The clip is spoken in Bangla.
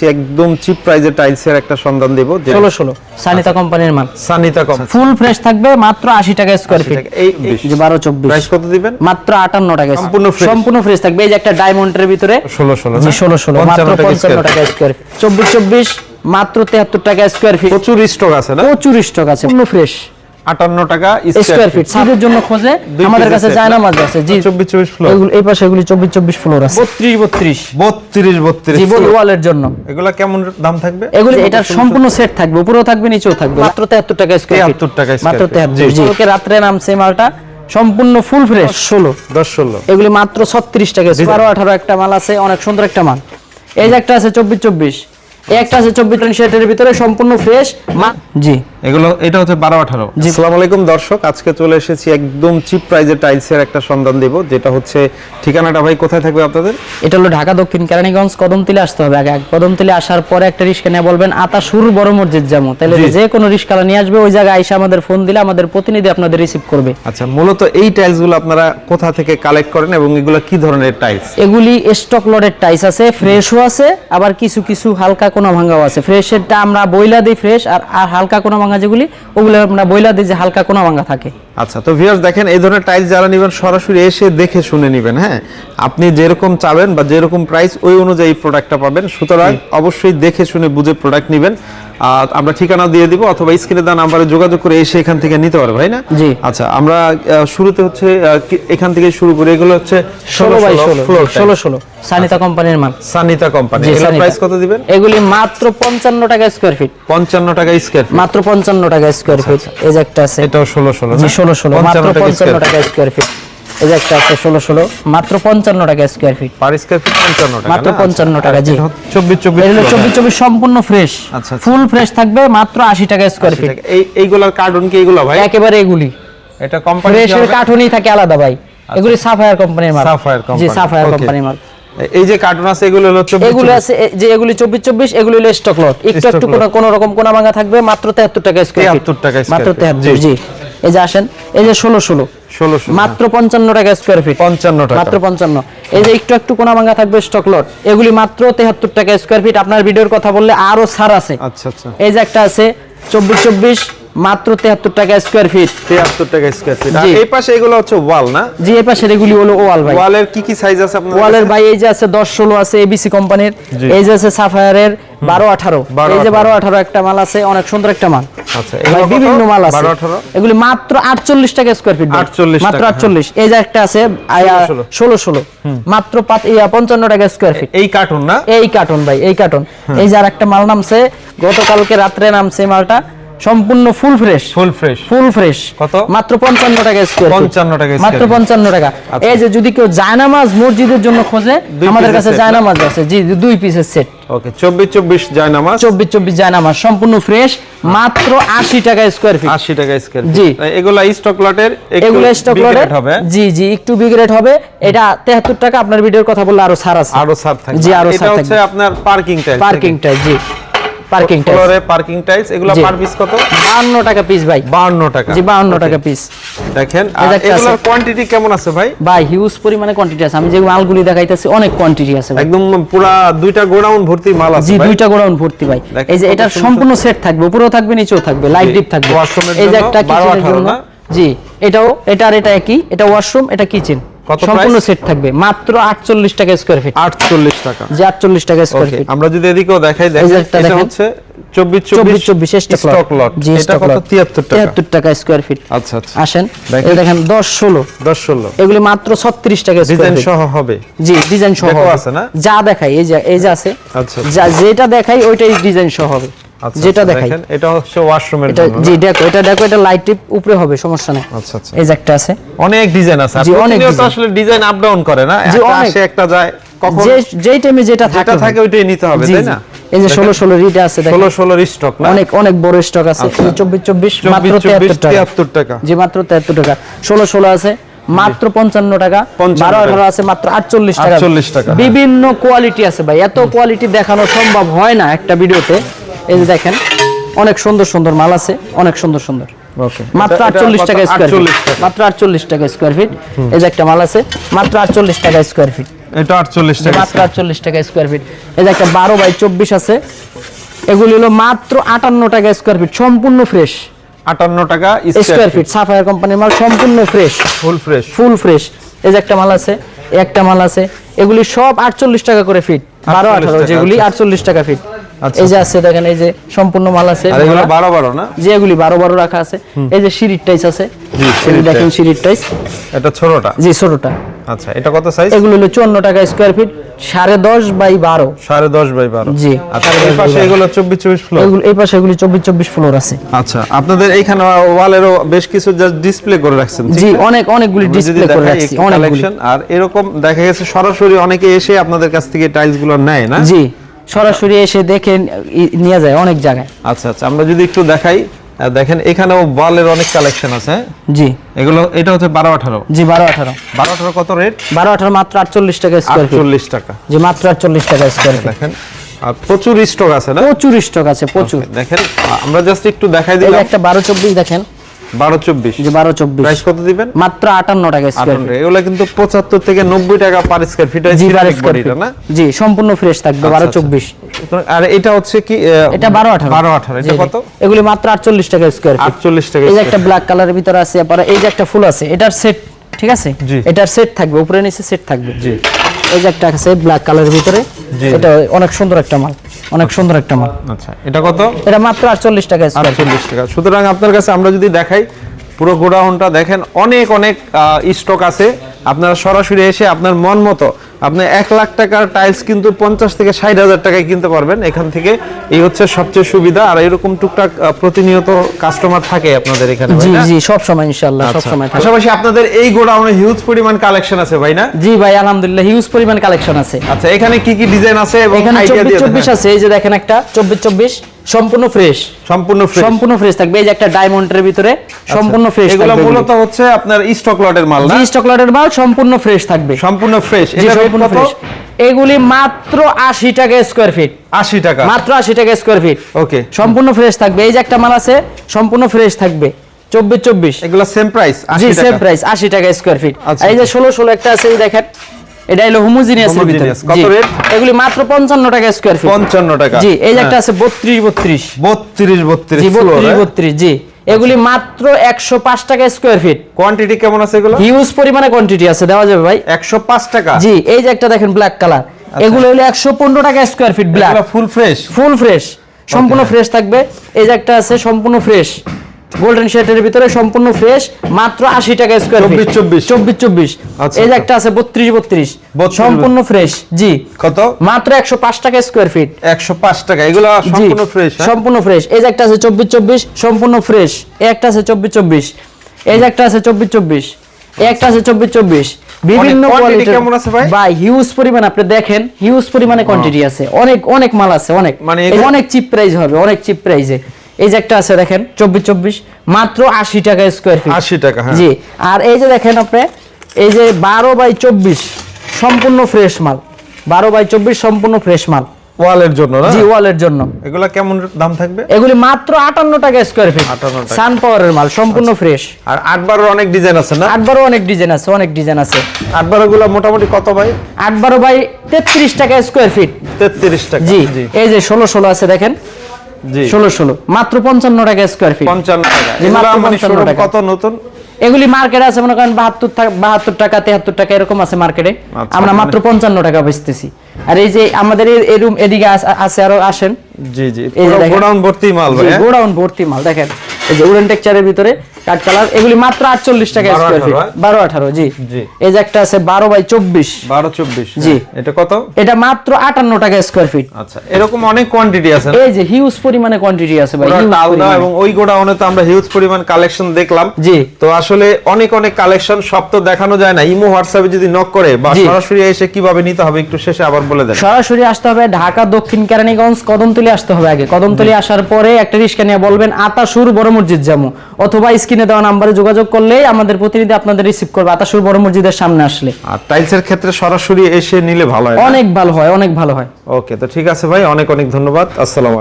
এসেছি একদম চিপ প্রাইজে টাইলসের একটা সন্ধান দেব যে ষোলো ষোলো। সানিতা কোম্পানির মাল। সানিতা কম ফুল ফ্রেশ থাকবে মাত্র আশি টাকা স্কোয়ার ফিট এই যে বারো চব্বিশ। প্রাইস কত দিবেন? মাত্র আটান্ন টাকা সম্পূর্ণ fresh? সম্পূর্ণ ফ্রেশ থাকবে। এই যে একটা ডায়মন্ডের ভিতরে ষোলো ষোলো জি ষোলো ষোলো মাত্র পঞ্চান্ন টাকা টাকা স্কোয়ার ফিট চব্বিশ চব্বিশ মাত্র তেহাত্তর টাকা স্কোয়ার ফিট প্রচুর স্টক আছে না? প্রচুর স্টক আছে। পূর্ণ ফ্রেশ আটান্ন টাকা স্কোয়ার ফিট সিটের জন্য খোঁজে আমাদের কাছে set যায় না না? মাঝে আছে জি চব্বিশ চব্বিশ ফ্লোর এগুলো এই পাশে এগুলি চব্বিশ চব্বিশ ফ্লোর আছে বত্রিশ বত্রিশ বত্রিশ বত্রিশ জি ওয়ালের জন্য এগুলা কেমন দাম থাকবে এগুলি এটার সম্পূর্ণ সেট থাকবে উপরেও থাকবে নিচেও থাকবে মাত্র তেহাত্তর টাকা স্কোয়ার 73 টাকা মাত্র feet, তেহাত্তর জি। জি ওকে রাত্রে নামছে মালটা সম্পূর্ণ ফুল ফ্রেশ ষোলো দশ ষোলো এগুলি মাত্র ছত্রিশ টাকা বারো আঠারো একটা মাল আছে অনেক সুন্দর একটা মাল এই যে একটা আছে চব্বিশ চব্বিশ এই একটা আছে চব্বিশ সেটের ভিতরে সম্পূর্ণ ফ্রেশ জি এগুলো এটা হচ্ছে বারো আঠারো। জি। আসসালামু আলাইকুম দর্শক। আজকে চলে এসেছি একদম চিপ প্রাইজে টাইলসের একটা সন্ধান দেব যেটা হচ্ছে ঠিকানাটা ভাই কোথায় থাকবে আপনাদের? এটা হলো ঢাকা দক্ষিণ কেরানীগঞ্জ কদমতলি আসতে হবে। আগে কদমতলি আসার পরে একটা রিক্সা নিয়ে বলবেন আতা সুর বড় মসজিদ যাব তাহলে যে কোনো রিক্সালা নিয়ে আসবে ওই জায়গায় আইসা আমাদের ফোন দিলে আমাদের প্রতিনিধি আপনাদের রিসিভ করবে। আচ্ছা মূলত এই টাইলসগুলো আপনারা কোথা থেকে কালেক্ট করেন এবং এগুলো কি ধরনের টাইলস এগুলি স্টক লটের টাইস আছে ফ্রেশও আছে আবার কিছু কিছু হালকা কোনা ভাঙাও আছে। ফ্রেশেরটা আমরা বইলা দিই ফ্রেশ আর আর হালকা কোনা ভাঙা যেগুলি ওগুলো আমরা বইলা দিই যে হালকা কোনো ভাঙা থাকে। আচ্ছা তো ভিউয়ার্স দেখেন এই ধরনের টাইলস যারা নেবেন সরাসরি এসে দেখে শুনে নেবেন হ্যাঁ? আপনি যেরকম চাবেন বা যেরকম প্রাইস ওই অনুযায়ী প্রোডাক্টটা পাবেন। সুতরাং অবশ্যই দেখে শুনে বুঝে প্রোডাক্ট নেবেন। আমরা ঠিকানা দিয়ে দিব অথবা স্ক্রিনে দেওয়া নাম্বারে যোগাযোগ করে এসে এখান থেকে নিতে পারবে ভাই না? জি। আচ্ছা আমরা শুরুতে হচ্ছে এখান থেকে শুরু করি। এগুলো হচ্ছে ষোলো বাই ষোলো ফ্লোর ষোলো ষোলো। সানিতা কোম্পানির মাল। সানিতা কোম্পানি এগুলো প্রাইস কত দিবেন? এগুলি মাত্র পঞ্চান্ন টাকা স্কোয়ার ফিট পঞ্চান্ন টাকা স্কোয়ার মাত্র পঞ্চান্ন টাকা স্কোয়ার ফিট এই যে একটা আছে। এটাও ষোলো ষোলো জি ষোলো ষোলো মাত্র পঞ্চান্ন square টাকা স্কোয়ার ফিট এই যে একটা আছে ষোলো ষোলো মাত্র পঞ্চান্ন টাকা square feet per square feet পঞ্চান্ন টাকা মাত্র না? আচ্ছা, 55 টাকা, জি। চব্বিশ চব্বিশ চব্বিশ চব্বিশ সম্পূর্ণ ফ্রেশ আচ্ছা, আচ্ছা। ফুল ফ্রেশ থাকবে মাত্র আশি টাকা স্কোয়ার ফিট এই এইগুলার কার্টুন কি এগুলো ভাই? একেবারে এগুলি। এটা কোম্পানি ফ্রেশের কার্টুনই থাকে আলাদা ভাই। এগুলি সাফায়ার কোম্পানির মাল সাফায়ার জি সাফায়ার কোম্পানির মাল এই যে কার্টুন আছে এগুলো হলো 24 এগুলো আছে যে এগুলি চব্বিশ চব্বিশ এগুলি হলো স্টক লট একটু একটু কোনো রকম কোনা ভাঙা থাকবে মাত্র তেহাত্তর টাকা স্কোয়ার 73 টাকা মাত্র feet, তেহাত্তর জি। এই যে আসেন এই যে ষোলো ষোলো। ষোলো মাত্র পঞ্চান্ন টাকা স্কোয়ার ফিট পঞ্চান্ন মাত্র পঞ্চান্ন। এই যে একটু একটু কোনা ভাঙা থাকবে স্টক লট এগুলি মাত্র তেহাত্তর টাকা স্কোয়ার ফিট আপনার ভিডিওর কথা বললে আরও ছাড় আছে। আচ্ছা আচ্ছা। এই যে একটা আছে চব্বিশ চব্বিশ মাত্র তেহাত্তর টাকা স্কোয়ার ফিট 73 টাকা স্কয়ার ফিট আর এই পাশে এগুলো হচ্ছে ওয়াল না? জি এই পাশের এগুলি হলো ওয়াল ভাই। ওয়ালের কি কি সাইজ আছে আপনার ওয়ালের ভাই এই যে আছে দশ ষোলো আছে এবিসি কোম্পানির এই যে আছে সাফায়ারের বারো আঠারো। 12, এই যে 12 18 একটা মাল আছে অনেক সুন্দর একটা মাল। আচ্ছা এগুলো বিভিন্ন মাল আছে। 12 18 এগুলি মাত্র আটচল্লিশ টাকা স্কোয়ার ফিট 48 মাত্র টাকা, হ্যাঁ। আটচল্লিশ এই যে একটা আছে আয়া- 16 ষোলো। ষোলো মাত্র পাঁচ- ইয়া, পঞ্চান্ন টাকা স্কোয়ার ফিট এই কার্টুন না? এই কার্টুন ভাই এই কার্টুন এই যে আর একটা মাল নামছে গতকালকে রাত্রে নামছে মালটা। সম্পূর্ণ full fresh. Full fresh. Full fresh. কত? মাত্র পঞ্চান্ন টাকা স্কোয়ার 55 টাকা square মাত্র feet। পঞ্চান্ন টাকা। আচ্ছা। এই যে যদি কেউ জায়নামাজ মসজিদের জন্য খোঁজে আমাদের কাছে জায়নামাজ আছে। জি দুই পিসের সেট ওকে 24 24 যায় নামাজ চব্বিশ চব্বিশ জায়নামাজ সম্পূর্ণ ফ্রেশ মাত্র আশি টাকা স্কোয়ার ফিট 80 টাকা স্কয়ার জি। এগুলা স্টক লটের একটু এগুলো স্টক big লটে rate হবে। জি জি একটু বিগ রেট হবে। এটা তেহাত্তর টাকা আপনার ভিডিওর কথা বললে আরও ছাড় আছে। আরও ছাড় থাকবে। জি, আরও এটা হচ্ছে আপনার পার্কিং টাইলস পার্কিং টাইপ জি। পার্কিং টাইপ ফ্লোরে পার্কিং টাইলস এগুলো পার পিস কত? বাহান্ন টাকা পিস ভাই। 52 টাকা। জি বাহান্ন Okay, টাকা পিস দেখেন আর এগুলোর কোয়ান্টিটি কেমন আছে ভাই? ভাই হিউজ পরিমাণে কোয়ান্টিটি আছে। আমি যে মালগুলি দেখাইতেছি অনেক কোয়ান্টিটি আছে ভাই। একদম পুরা দুইটা গোডাউন ভর্তি মাল আছে জি দুইটা গোডাউন ভর্তি ভাই। এই যে এটা সম্পূর্ণ সেট থাকবে উপরেও থাকবে নিচেও থাকবে লাইট ডিপ থাকবে। এই যে একটা 12, কিচেনের জন্য? জি এটাও এটা আর এটা একই এটা ওয়াশরুম এটা কিচেন সম্পূর্ণ price? সেট থাকবে। মাত্র 48 টাকা স্কয়ার ফিট 48 টাকা। যে 48 টাকা স্কয়ার ফিট আমরা যদি এদিকেও দেখাই দেখেন এটা হচ্ছে 24 চব্বিশ 24 স্টক লট এটা কত? 73 টাকা। 73 টাকা স্কয়ার ফিট আচ্ছা আচ্ছা। আসেন এই দেখেন। 10 16 10 16 এগুলি মাত্র 36 টাকা স্কয়ার ডিজাইন সহ হবে। জি ডিজাইন সহ আছে না? যা দেখাই এই যে এই যে আছে। আচ্ছা যা যেটা দেখাই ওইটাই ডিজাইন সহ হবে। আচ্ছা যেটা আচ্ছা, দেখাই। এটা হচ্ছে ওয়াশরুমের এটা জন্য জি দেখো এটা দেখো এটা লাইট টিপ উপরে হবে সমস্যা নেই। আচ্ছা আচ্ছা। এই যে একটা আছে। অনেক ডিজাইন আছে। অনেক আসলে ডিজাইন আপ ডাউন করে না? একটা আসে একটা যায়। কখন যেই টাইমে যেটা থাকে থাকে ওইটাই নিতে হবে তাই না? এই যে 16 16 রিটা আছে দেখো 16 16 স্টক না? অনেক অনেক বড় স্টক আছে। আচ্ছা। 24 24 মাত্র 24 73 টাকা। 73 টাকা। জি মাত্র 73 টাকা। 16 16 আছে মাত্র 55 টাকা। 55 12 টাকা। 18 আছে মাত্র 48 টাকা। 48 টাকা, হ্যাঁ। বিভিন্ন কোয়ালিটি আছে ভাই। এত কোয়ালিটি দেখানো সম্ভব হয় না একটা ভিডিওতে এই যে দেখেন অনেক সুন্দর সুন্দর মাল আছে অনেক সুন্দর সুন্দর। মাত্র আটচল্লিশ টাকা স্কোয়ার ফিট মাত্র আটচল্লিশ টাকা স্কোয়ার ফিট এই যে একটা মাল আছে মাত্র আটচল্লিশ টাকা স্কোয়ার ফিট এটা আটচল্লিশ টাকা মাত্র আটচল্লিশ টাকা স্কোয়ার ফিট এই যে একটা বারো বাই চব্বিশ আছে এগুলি হলো মাত্র আটান্ন টাকা স্কোয়ার ফিট সম্পূর্ণ ফ্রেশ আটান্ন টাকা স্কোয়ার ফিট সাফায়ার কোম্পানির মাল সম্পূর্ণ fresh full fresh full fresh এই যে একটা মাল আছে একটা মাল আছে এগুলি সব আটচল্লিশ টাকা করে ফিট বারো 48 আঠারো যেগুলি আচ্ছা। আটচল্লিশ টাকা ফিট আচ্ছা, এই যে আছে দেখেন এই যে সম্পূর্ণ মাল আছে। আর এগুলো ভরা। বারো বারো না? যে এগুলি বারো বারো রাখা আছে। এই যে সিঁড়ির টাইস আছে। জি, এই দেখেন। সিঁড়ির টাইস। এটা ছোটটা? জি ছোটটা। আচ্ছা এটা কত সাইজ এগুলো হলো চুয়ান্ন টাকা স্কোয়ার ফিট সাড়ে দশ বাই বারো। সাড়ে দশ বাই বারো। জি, আচ্ছা সাড়ে এই পাশে এগুলো চব্বিশ চব্বিশ ফ্লোর এগুলো এই পাশে এগুলি চব্বিশ চব্বিশ ফ্লোর আছে। আচ্ছা আপনাদের এইখানে ওয়ালেরও বেশ কিছু জাস্ট ডিসপ্লে করে রাখছেন জি? অনেক অনেকগুলি ডিসপ্লে করে রাখছি অনেকগুলি। collection, আর এরকম দেখা গেছে সরাসরি অনেকে এসে আপনাদের কাছ থেকে টাইলসগুলো নেয় না? জি। সরাসরি এসে দেখে নিয়ে যায় অনেক জায়গায়। আচ্ছা আচ্ছা আমরা যদি একটু দেখাই দেখেন এখানেও ওয়ালের অনেক কালেকশন আছে হ্যাঁ? জি। এগুলো এটা হচ্ছে বারো আঠারো। জি বারো আঠারো। বারো আঠারো কত রেট বারো আঠারো মাত্র আটচল্লিশ টাকা স্কোয়ার আটচল্লিশ টাকা। জি মাত্র আটচল্লিশ টাকা স্কোয়ার ফিট দেখেন আর প্রচুর স্টক আছে না? প্রচুর স্টক আছে প্রচুর। দেখেন আমরা জাস্ট একটু দেখাই দিলাম। একটা বারো চব্বিশ দেখেন। কত দিবেন? মাত্র টাকা স্কোয়ার কিন্তু থেকে টাকা পার স্কোয়ার ফিট না? জি সম্পূর্ণ ফ্রেশ থাকবে বারো। চব্বিশ। সুতরাং- আর এটা হচ্ছে কি এটা বারো আঠারো। বারো আঠারো। এটা কত? এগুলি মাত্র আটচল্লিশ টাকা স্কোয়ার ফিট আটচল্লিশ টাকা এই যে একটা ব্ল্যাক কালারের ভিতরে আছে পরে এই যে একটা ফুল আছে এটার সেট ঠিক আছে। এটার সেট থাকবে উপরে নিচে সেট থাকবে। জি। এই যে একটা আছে ব্ল্যাক কালারের ভিতরে এটা অনেক সুন্দর একটা মাল। অনেক সুন্দর একটা মাল আচ্ছা এটা কত? এটা মাত্র আটচল্লিশ টাকা স্কোয়ার আটচল্লিশ টাকা। সুতরাং আপনার কাছে আমরা যদি দেখাই পুরো গোডাউনটা দেখেন অনেক অনেক স্টক আছে। আপনারা সরাসরি এসে আপনার মন মতো আপনি এক লাখ টাকার টাইলস কিন্তু পঞ্চাশ থেকে ষাট হাজার টাকায় কিনতে পারবেন। এখান থেকে এই হচ্ছে সবচেয়ে সুবিধা। আর এরকম টুকটাক প্রতিনিয়ত কাস্টমার থাকে আপনাদের এখানে জি জি সব সময় ইনশাআল্লাহ সব আচ্ছা। সময় থাকে। পাশাপাশি আপনাদের এই গোডাউনে হিউজ পরিমাণ কালেকশন আছে ভাই না? জি ভাই আলহামদুলিল্লাহ হিউজ পরিমাণ কালেকশন আছে। আচ্ছা এখানে কি কি ডিজাইন আছে এবং আইডিয়া চব্বিশ দিয়ে চব্বিশ দেন। আছে এই যে দেখেন একটা চব্বিশ চব্বিশ সম্পূর্ণ ফ্রেশ সম্পূর্ণ ফ্রেশ সম্পূর্ণ ফ্রেশ থাকবে এই যে একটা ডায়মন্ডের ভিতরে সম্পূর্ণ ফ্রেশ আচ্ছা। এগুলো। মূলত হচ্ছে আপনার স্টক লটের মাল না? জি চকলেটের মাল সম্পূর্ণ ফ্রেশ থাকবে। সম্পূর্ণ ফ্রেশ এটা সম্পূর্ণ ফ্রেশ এগুলি মাত্র আশি টাকা স্কোয়ার ফিট আশি টাকা। মাত্র আশি টাকা স্কোয়ার ফিট ওকে সম্পূর্ণ ফ্রেশ থাকবে। এই যে একটা মাল আছে সম্পূর্ণ ফ্রেশ থাকবে। চব্বিশ চব্বিশ। এগুলো সেম প্রাইস জি আশি সেম প্রাইস আশি টাকা স্কোয়ার ফিট আচ্ছা, এই যে আচ্ছা। ষোলো ষোলো একটা আছে এই দেখেন। এটা হলো হোমোজিনিয়াস এর ভিতরে। কত rate? এগুলি মাত্র পঞ্চান্ন টাকা স্কোয়ার ফিট পঞ্চান্ন টাকা। জি এই যে একটা হ্যাঁ। আছে বত্রিশ বত্রিশ। বত্রিশ বত্রিশ জি বত্রিশ বত্রিশ জি। এগুলি মাত্র একশো পাঁচ টাকা স্কোয়ার ফিট কোয়ান্টিটি কেমন আছে এগুলো? হিউজ পরিমাণে কোয়ান্টিটি আছে দেওয়া যাবে ভাই। একশো পাঁচ টাকা? জি এই যে একটা দেখেন ব্ল্যাক কালার এগুলো হলো একশো পনেরো টাকা square feet black full fresh full fresh সম্পূর্ণ ফ্রেশ থাকবে। এই যে একটা আছে সম্পূর্ণ ফ্রেশ গোল্ডেন শেডের ভিতরে সম্পূর্ণ ফ্রেশ মাত্র আশি টাকা স্কোয়ার ফিট 24, 24 চব্বিশ চব্বিশ। আচ্ছা, এই যে। একটা আছে বত্রিশ বত্রিশ। 32, সম্পূর্ণ ফ্রেশ জি। কত? মাত্র একশো পাঁচ টাকা স্কোয়ার ফিট একশো পাঁচ টাকা এগুলো সম্পূর্ণ ফ্রেশ সম্পূর্ণ ফ্রেশ এই যে একটা আছে চব্বিশ চব্বিশ সম্পূর্ণ ফ্রেশ এই একটা আছে চব্বিশ চব্বিশ। এই যে একটা আছে চব্বিশ চব্বিশ। এই একটা আছে চব্বিশ চব্বিশ। বিভিন্ন quantity কোয়ালিটির কেমন আছে ভাই? ভাই হিউজ পরিমাণ আপনি দেখেন হিউজ পরিমাণে কোয়ান্টিটি আছে। অনেক অনেক মাল আছে অনেক। মানে অনেক চিপ প্রাইস হবে অনেক চিপ প্রাইসে এই যে একটা আছে দেখেন চব্বিশ চব্বিশ মাত্র আশি টাকা স্কোয়ার ফিট আশি টাকা হ্যাঁ। জি আর এই যে দেখেন আপনি এই যে বারো বাই চব্বিশ সম্পূর্ণ ফ্রেশ মাল। বারো বাই চব্বিশ সম্পূর্ণ ফ্রেশ মাল। ওয়ালের জন্য না? জি ওয়ালের জন্য। এগুলা কেমন দাম থাকবে? এগুলি মাত্র আটান্ন টাকা স্কোয়ার ফিট 58 টাকা। সান পাওয়ারের মাল সম্পূর্ণ ফ্রেশ আর আট বারোর অনেক ডিজাইন আছে না? আট বারো অনেক ডিজাইন আছে অনেক ডিজাইন আছে। আট বারো মোটামুটি কত ভাই? আট বারো বাই তেত্রিশ টাকা স্কোয়ার ফিট তেত্রিশ টাকা জি জি। এই যে ষোলো ষোলো আছে দেখেন। ষোলো ষোলো। মাত্র পঞ্চান্ন টাকা স্কোয়ার ফিট পঞ্চান্ন টাকা। জি, এগুলা মাত্র 55 showroom টাকা। কত নতুন? এগুলি মার্কেট আছে মনে করেন বাহাত্তর বাহাত্তর টাকা তেহাত্তর টাকা এরকম আছে মার্কেটে আচ্ছা, আমরা মানে- মাত্র পঞ্চান্ন টাকা বেচতেছি। আর এই যে আমাদের এই- রুম এদিকে আছে আরও আসেন। জি জি। গোডাউন ভর্তি মাল হ্যাঁ? গোডাউন ভর্তি মাল দেখেন। এই যে উডেন টেক্সচারের ভিতরে কাঠ কালার এগুলি মাত্র আটচল্লিশ টাকা 12, স্কোয়ার ফিট 18, জি। জি। এই যে একটা আছে বারো বাই চব্বিশ। বারো চব্বিশ জি। হ্যাঁ। এটা কত? এটা মাত্র আটান্ন টাকা স্কোয়ার ফিট আচ্ছা এরকম অনেক কোয়ান্টিটি আছে এই যে হিউজ পরিমাণে কোয়ান্টিটি আছে ভাই পুরা huge টালদা পরিমাণে। এবং ওই গোডাউনে তো আমরা হিউজ পরিমাণ কালেকশন দেখলাম। জি। তো আসলে অনেক অনেক কালেকশন সব তো দেখানো যায় না। ইমো হোয়াটসঅ্যাপে যদি নক করে বা সরাসরি এসে কীভাবে নিতে হবে একটু শেষে আবার বলে দেন। সরাসরি আসতে হবে ঢাকা দক্ষিণ কেরানীগঞ্জ কদমতলি আসতে হবে আগে। কদমতলি আসার পরে একটা রিক্সা নিয়ে বলবেন আতা সুর বড় মসজিদ যাব। অথবা স্ক্রিনে দেওয়া নাম্বারে যোগাযোগ করলেই আমাদের প্রতিনিধি আপনাদের রিসিভ করবে। আতাসুর বড় মসজিদের সামনে আসলে। আর টাইলসের ক্ষেত্রে সরাসরি এসে নিলে ভালো হয় অনেক ভালো হয় অনেক ভালো হয়। ওকে তো ঠিক আছে ভাই অনেক অনেক ধন্যবাদ। আসসালাম